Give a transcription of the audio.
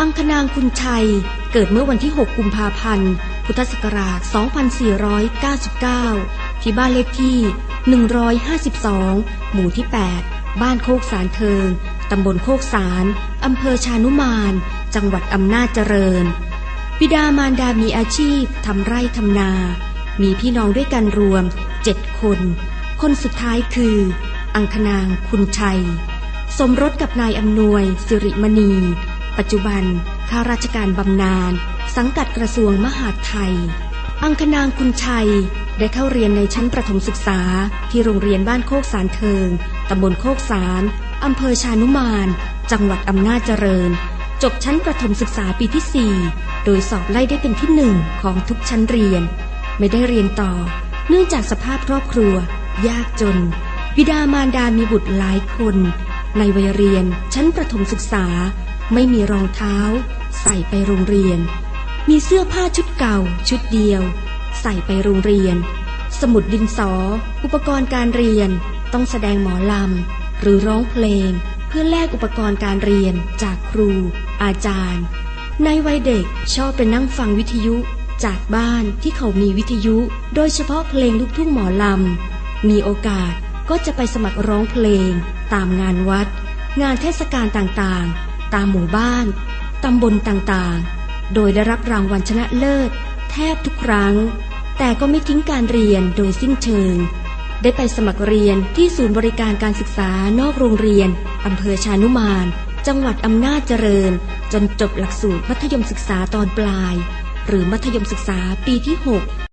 อังคณางคุณชัย เกิดเมื่อวันที่ 6 กุมภาพันธ์ พุทธศักราช 2499 ที่บ้านเลขที่ 152 หมู่ที่ 8 บ้านโคกสารเทิง ตำบลโคกสาร อำเภอชานุมาน จังหวัดอำนาจเจริญ บิดามารดามีอาชีพทำไร่ทำนา มีพี่น้องด้วยกันรวมเจ็ดคน คนสุดท้ายคือ อังคณางคุณชัย สมรสกับนายอำนวยสิริมณี ปัจจุบันข้าราชการบำนาญสังกัดกระทรวงมหาดไทย อังคณางคุณชัยได้เข้าเรียนในชั้นประถมศึกษาที่โรงเรียนบ้านโคกสารเทิง ตำบลโคกสารอำเภอชานุมาน จังหวัดอำนาจเจริญ จบชั้นประถมศึกษาปีที่ 4 โดยสอบไล่ได้เป็นที่หนึ่งของทุกชั้นเรียน ไม่ได้เรียนต่อ เนื่องจากสภาพครอบครัว ยากจน บิดามารดามีบุตรหลายคน ในวัยเรียนชั้นประถมศึกษา ไม่มีรองเท้า ใส่ไปโรงเรียน มีเสื้อผ้าชุดเก่า ชุดเดียว ใส่ไปโรงเรียน สมุดดินสอ อุปกรณ์การเรียน ต้องแสดงหมอลำ หรือร้องเพลง เพื่อแลกอุปกรณ์การเรียนจากครู อาจารย์ ในวัยเด็กชอบไปนั่งฟังวิทยุจากบ้านที่เขามีวิทยุ โดยเฉพาะเพลงลูกทุ่งหมอลำ มีโอกาสก็จะไปสมัครร้องเพลง ตามงานวัด งานเทศกาลต่างๆ ตามหมู่บ้าน ตำบลต่างๆ โดยได้รับรางวัลชนะเลิศ แทบทุกครั้ง แต่ก็ไม่ทิ้งการเรียนโดยสิ้นเชิง ได้ไปสมัครเรียนที่ศูนย์บริการการศึกษานอกโรงเรียน อำเภอชานุมาน จังหวัดอำนาจเจริญ จนจบหลักสูตรมัธยมศึกษาตอนปลาย หรือมัธยมศึกษาปีที่ 6